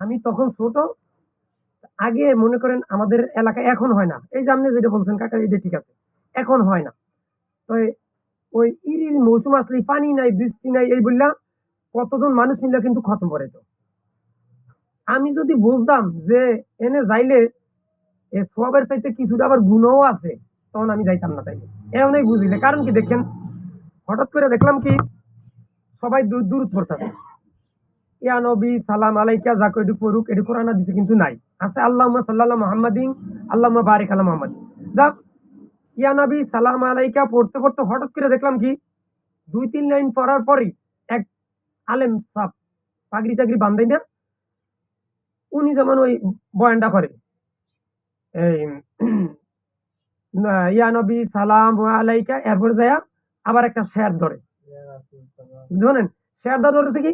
আমি তখন ছোট, আগে মনে করেন আমাদের এলাকায় এখন হয় না। এই যে আপনি যেটা বলছেন, কাকা, এটা ঠিক আছে। এখন হয় না। তো ওই ইরির মৌসুম আসলে পানি নাই, বৃষ্টি নাই, এই বললা কতজন মানুষ মিলে কিন্তু খতম করে তো আমি যদি বুঝতাম যে এনে যাইলে এ সবের চাইতে কিছুটা আবার গুণও আছে, তখন আমি যাইতাম না তাইলে। এমনই বুঝিলে। কারণ কি দেখেন, হঠাৎ করে দেখলাম কি সবাই দূর দূর পড়তেছে ইয়া নবী সালাম আলাইকা যাকে এটু পড়ুক এটু কোরআনা দিছে কিন্তু নাই। আছে আল্লাহ সাল্লাহ মোহাম্মদিন আল্লাহ বারিক আল্লাহ মোহাম্মদ যাক ইয়া নবী সালাম আলাইকা পড়তে পড়তে হঠাৎ করে দেখলাম কি দুই তিন লাইন পড়ার পরই এক আলেম সাপ পাগড়ি চাকরি বান্ধাই না উনি যেমন ওই বয়ানটা করে এই ইয়া নবী সালাম আলাইকা এরপরে যায় আবার একটা শেয়ার ধরে। শোনেন শেয়ারদা ধরেছে কি?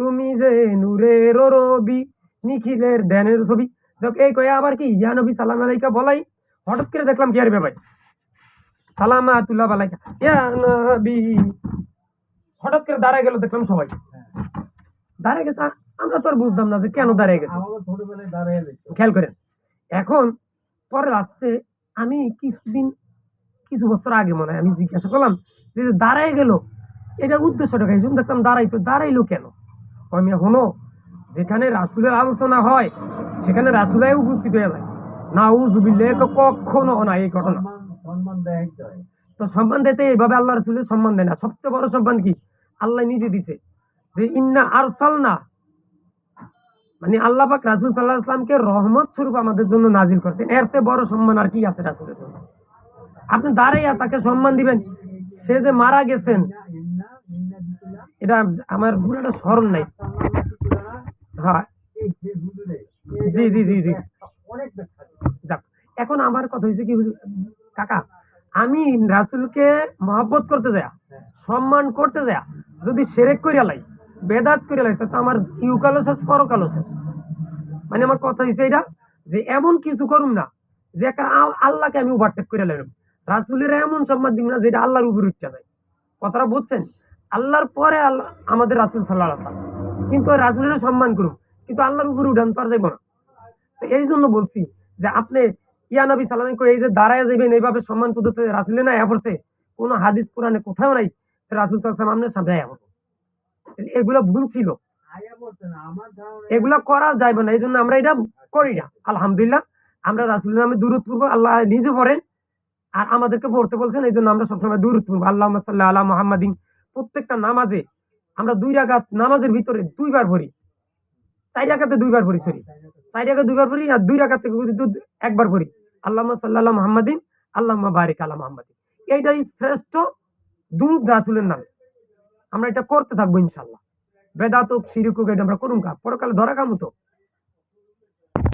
তুমি যে নূরের রবি নিখিলের ধ্যানের ছবি। যাক এই কয়ে আবার কি? ইয়া নবী সালাম আলাইকা বলাই। হঠাৎ করে দেখলাম কি আরে ভাই সালামা তুল্লাহ আলাইকা। ইয়া নবী। হঠাৎ করে দাঁড়ায় গেল দেখলাম সবাই। দাঁড়ায় গেছে? আমরা তো আর বুঝতাম না যে কেন দাঁড়িয়ে গেছে। খেয়াল করেন এখন পরে আসছে আমি কিছুদিন কিছু বছর আগে মনে হয় আমি জিজ্ঞাসা করলাম যে দাঁড়ায় গেল এটার উদ্দেশ্যটা কি? দেখলাম দাঁড়াইতো দাঁড়াইলো কেন? যেখানে রাসুলের আলোচনা হয় সেখানে রাসুলাই উপস্থিত হয়ে যায়। না উজুবিল্লে কখনো না এই ঘটনা। দেয় তো সম্মান দিতে এইভাবে আল্লাহ রসুলের সম্মান দেয় না। সবচেয়ে বড় সম্মান কি? আল্লাহ নিজে দিছে যে ইন্না আরসাল না মানে আল্লাহ পাক রাসুল সাল্লাহ আসলামকে রহমত স্বরূপ আমাদের জন্য নাজিল করছেন। এর চেয়ে বড় সম্মান আর কি আছে রাসুলের জন্য? আপনি দাঁড়াইয়া তাকে সম্মান দিবেন। সে যে মারা গেছেন এটা আমার পুরোটা স্মরণ নাই। হ্যাঁ। জি, জি, জি, জি। যাক এখন আমার কথা হয়েছে কি কাকা আমি রাসুলকে করতে যায় সম্মান করতে যায় যদি সেরেক করে লাই বেদাত করে লাই আমার ইউকালো শেষ পরকালো শেষ। মানে আমার কথা হয়েছে এটা যে এমন কিছু করুম না যে আল্লাহকে আমি ওভারটেক করে লাইলাম। রাসুলের এমন সম্মান দিব না যেটা আল্লাহর উপর উঠতে যায় কথাটা বুঝছেন? আল্লাহর পরে আল্লাহ আমাদের রাসুল সাল্লাহ কিন্তু রাসুলের সম্মান করুন কিন্তু আল্লাহর উপর উঠান আর যাইব না। এই জন্য বলছি যে আপনি, ইয়া নবী সালামে করে এই যে দাঁড়ায় যাবেন এইভাবে সম্মান পদ্ধতি রাসুলে না পড়ছে কোনো হাদিস, কোরআনে কোথাও নাই রাসুল সাল্লাম আপনার সামনে আয়া এগুলো ভুল ছিল। এগুলা করা যাইবে না, এই জন্য আমরা এটা করি না। আলহামদুলিল্লাহ, আমরা রাসুলের নামে দূরত পূর্ব আল্লাহ নিজে পড়েন। আর আমাদেরকে পড়তে বলছেন, এই জন্য আমরা সবসময় দূরত পূর্ব আল্লাহ সাল্লাহ আল্লাহ মোহাম্মদিন। প্রত্যেকটা নামাজে আমরা দুই রাকাত নামাজের ভিতরে দুইবার ভরি চার রাকাতে দুইবার ভরি সরি চার রাকাত দুইবার ভরি আর দুই রাকাতে থেকে একবার ভরি আল্লাহ সাল্লাহ মোহাম্মদিন আল্লাহ বারিক আল্লাহ মোহাম্মদিন। এইটাই শ্রেষ্ঠ দুরুদ রাসুলের নামে। আমরা এটা করতে থাকব ইনশাল্লাহ বেদাতক সিরিকুক এটা আমরা করুন কা? পরকালে ধরা কামতো